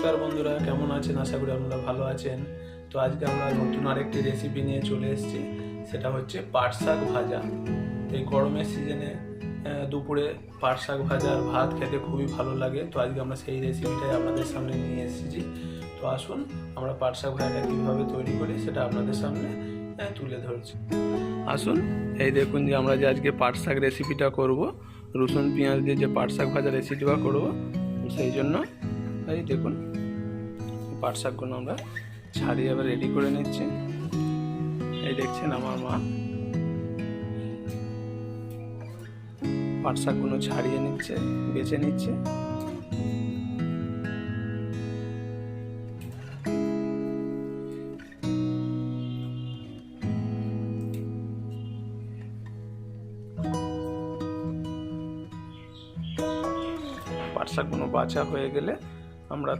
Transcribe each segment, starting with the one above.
নমস্কার বন্ধুরা, কেমন আছেন? আশা করি আপনারা ভালো আছেন। তো আজকে আমরা নতুন আরেকটি রেসিপি নিয়ে চলে এসেছি, সেটা হচ্ছে পাট শাক ভাজা। তো এই গরমের সিজনে দুপুরে পাট শাক ভাজা আর ভাত খেতে খুবই ভালো লাগে। তো আজকে আমরা সেই রেসিপিটাই আপনাদের সামনে নিয়ে এসেছি। তো আসুন, আমরা পাট শাক ভাজাটা কীভাবে তৈরি করি, সেটা আপনাদের সামনে তুলে ধরছি। আসুন, এই দেখুন যে আমরা যে আজকে পাট শাক রেসিপিটা করব। রসুন, পেঁয়াজ দিয়ে যে পাট শাক ভাজা রেসিপিটা করব, সেই জন্য, এই দেখুন। পাট শাকগুলো আমরা ছাড়িয়ে আবার রেডি করে নিচ্ছি। এই দেখছেন আমার মা। পাট শাকগুলো ছাড়িয়ে নিচ্ছে, বেছে নিচ্ছে। পাট শাকগুলো বাছা হয়ে গেলে আমরা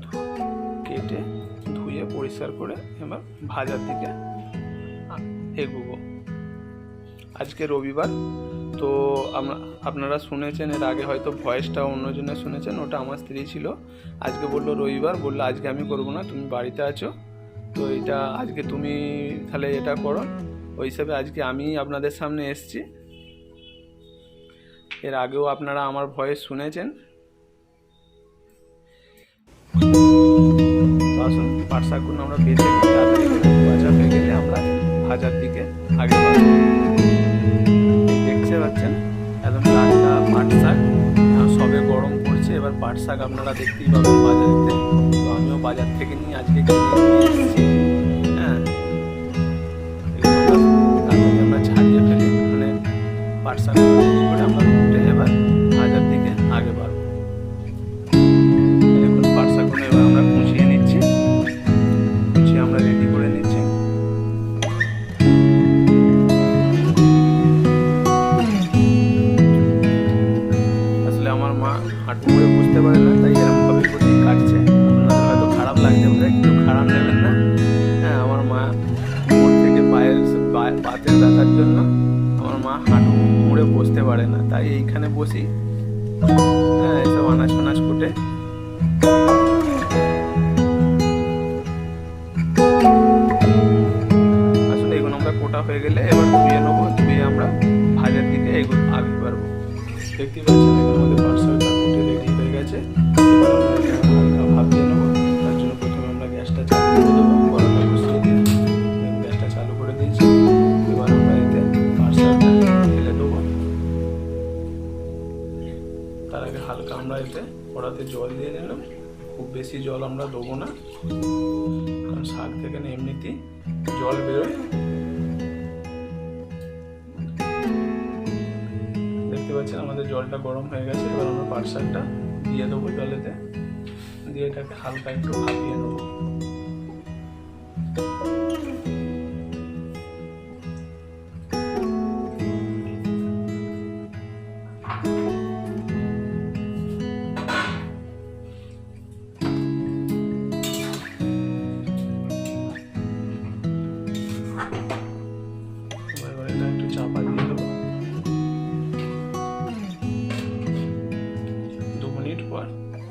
কেটে ধুয়ে পরিষ্কার করে এবার ভাজার দিকে এগোবো। আজকে রবিবার, তো আপনারা শুনেছেন, এর আগে হয়তো ভয়েসটা অন্যজনে শুনেছেন, ওটা আমার স্ত্রী ছিল। আজকে বলল রবিবার, বলল আজকে আমি করব না, তুমি বাড়িতে আছো। তো এটা আজকে তুমি তাহলে এটা করো। ওই হিসাবে আজকে আমি আপনাদের সামনে এসছি। এর আগেও আপনারা আমার ভয়েস শুনেছেন। তো আসুন পাট শাকগুলো আমরা বেছে নিই তাড়াতাড়ি ভাজা হয়ে গেলে আমরা ভাজার দিকে আগে দেখতে পাচ্ছেন, একদম টাটকা পাট শাক সবে গরম পড়ছে, এবার পাট শাক আপনারা দেখতেই পাবেন বাজারেতে। তো আমিও বাজার থেকে নিয়ে আজকে হ্যাঁ। আমরা ছাড়িয়ে ফেলি মানে পাট শাক পাতের ব্যথার জন্য আমার মা হাঁটু মুড়ে বসতে পারে না। তাই এইখানে বসি। হ্যাঁ এসব আনাজ ফানাজ কুটে। আসলে এগুলো আমরা কোটা হয়ে গেলে এবার ধুয়ে নেব, ধুয়ে আমরা ভাজার দিকে এগুলো আগে পারব দেখতে পাচ্ছেন খুব বেশি জল আমরা দেবো না। কারণ শাক থেকে এমনিতেই জল বেরোয়। দেখতে পাচ্ছেন আমাদের জলটা গরম হয়ে গেছে, এবার আমরা পাট শাকটা দিয়ে দেবো জলেতে। দিয়ে এটাকে হালকা একটু ভাপিয়ে নেব।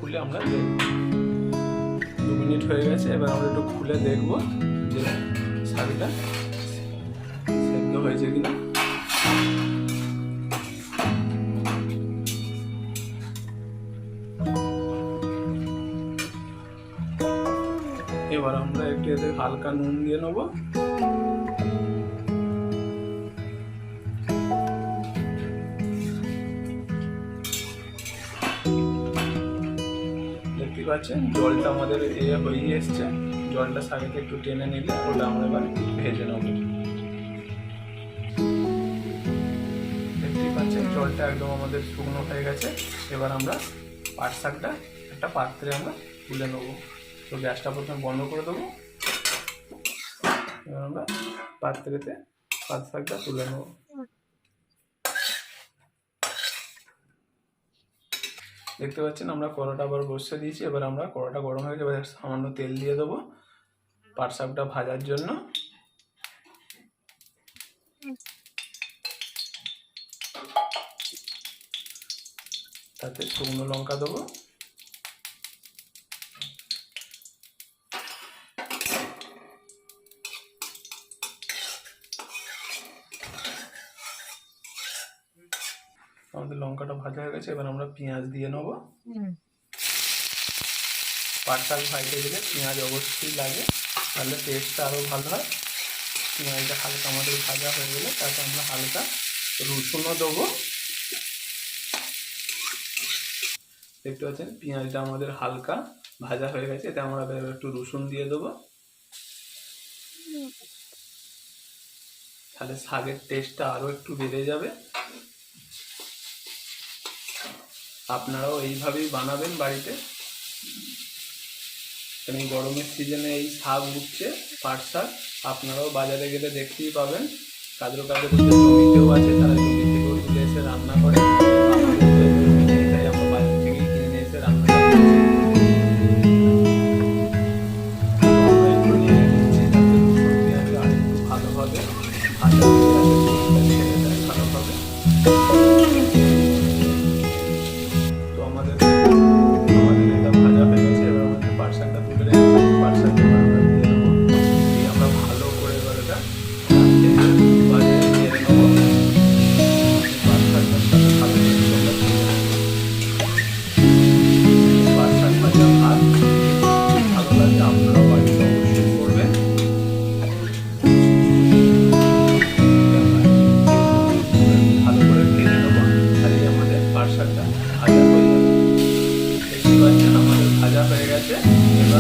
খুলে আমরা দু মিনিট হয়ে গেছে, এবার আমরা একটু খুলে দেখব যে শাকটা সেদ্ধ হয়েছে কিনা। এবার আমরা একটু এতে হালকা নুন দিয়ে নেব। পাচ্ছেন জলটা আমাদের এ হয়ে এসছে, জলটা শাকেতে একটু টেনে নিলে ওটা আমরা এবার ভেজে নেব। দেখতেই পাচ্ছেন, জলটা একদম আমাদের শুকনো হয়ে গেছে। এবার আমরা পাট শাকটা একটা পাত্রে আমরা তুলে নেব। তো গ্যাসটা প্রথমে বন্ধ করে দেবো। এবার আমরা পাত্রেতে পাট শাকটা তুলে নেব। দেখতে পাচ্ছেন, আমরা কড়াটা আবার বসে দিয়েছি। এবার আমরা কড়াটা গরম হয়ে গেছে এবার সামান্য তেল দিয়ে দেবো পাট শাকটা ভাজার জন্য। তাতে শুকনো লঙ্কা দেবো। লঙ্কাটা ভাজা হয়ে গেছে এবার আমরা পেঁয়াজ দিয়ে নেব। হুম। পাট শাক ভাজতে গেলে পেঁয়াজ অবশ্যই লাগে তাহলে টেস্টটা আরও ভালো হয়। পেঁয়াজটা হালকা আমাদের ভাজা হয়ে গেলে তাতে আমরা হালকা রসুনও দেবো। দেখতে পাচ্ছেন পেঁয়াজটা আমাদের হালকা ভাজা হয়ে গেছে এতে আমরা একটু রসুন দিয়ে দেবো। তাহলে শাকের টেস্টটা আরও একটু বেড়ে যাবে। আপনারাও এইভাবেই বানাবেন বাড়িতে। কারণ গরমের সিজনে এই শাক উঠছে পাট শাক আপনারাও বাজারে গেলে দেখতেই পাবেন। কাজের কাদের জমিতেও আছে, তারা জমি তুলে এসে রান্না করে।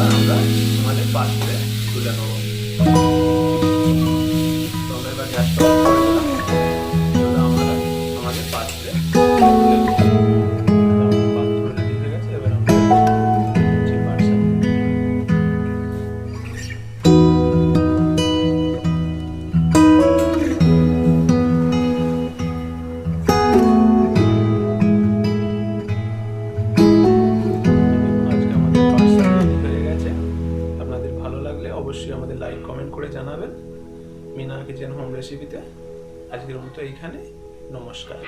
আমরা আমাদের পাত্রে তুলে নেব মিনা কিচেন হোম রেসিপিতে আজকের মতো এইখানে নমস্কার।